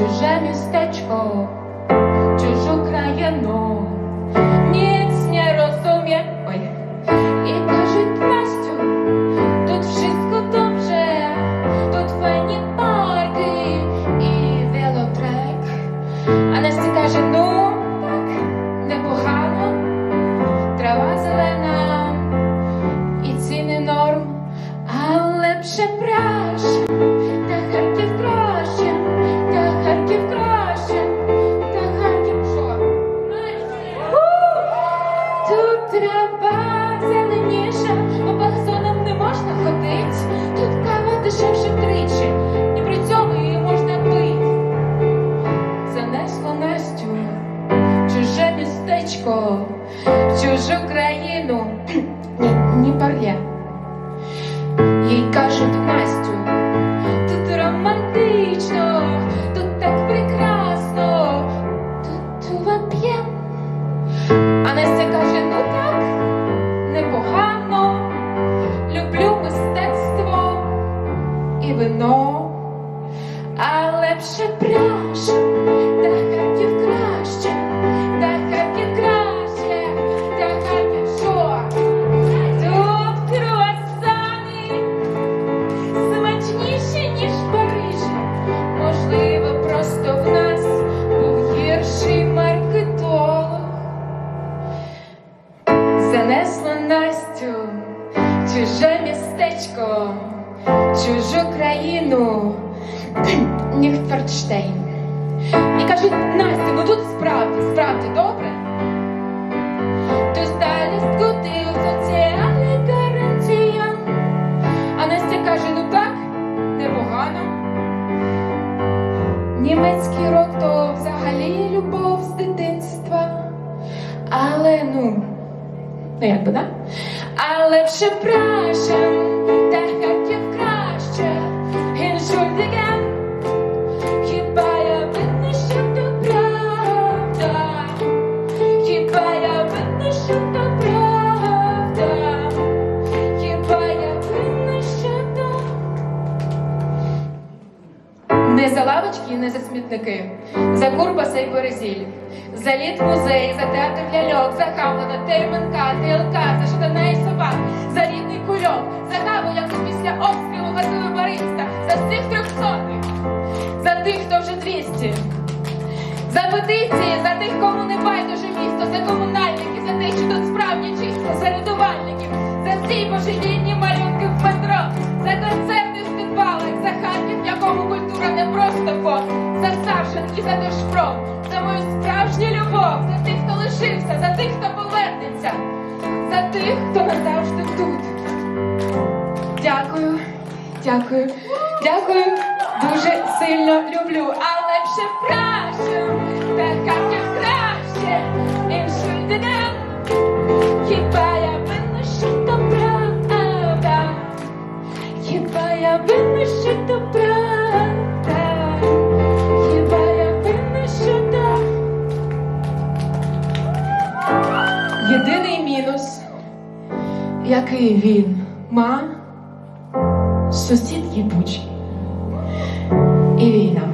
чуже містечко, чужу країну, ніц не розуміє, ой, і кажуть Настю, тут всього добре, тут файні парки і велотрек. А Настя каже, ну так, непогано, трава зелена і ціни норм, але препраш. Не пар'є. Їй кажуть Настю, тут романтично, тут так прекрасно, тут вап'є. А Настя каже, ну так, непогано, люблю мистецтво і вино, а лепше пляж, Занесло Настю чуже містечко, чужу країну Ніхтфордштейн. І кажуть, Настя, ну тут справді, справді добре. Du ställst gut ut соціальна гарантія. А Настя каже, ну так, непогано. Німецький рок то взагалі любов з дитинства. Але ну, ну якби, да? Але вже прашем, та за лавочки, не за смітники, за Курбаса і Березіль, за літ музей, за театр ляльок, за Хамлета, ТМНК, ТЛК, за Ждана і собак, за рідний кульок, за каву, яку після обстрілу гасили бариста, за всіх трьохсотих, за тих, хто вже 200. За петиції, за тих, кому не байдуже місто, за комунальників, за тих, що тут справді чисто, за Савшин і за мою справжню любов, за тих, хто лишився, за тих, хто повернеться, за тих, хто назавжди тут. Дякую, дякую, дякую. Дуже сильно люблю, але ще краще, та Харків краще, Entschuldigen, хіба я винна, що то правда? Хіба я винна, що який він? Ма, сусід їбучий і війна.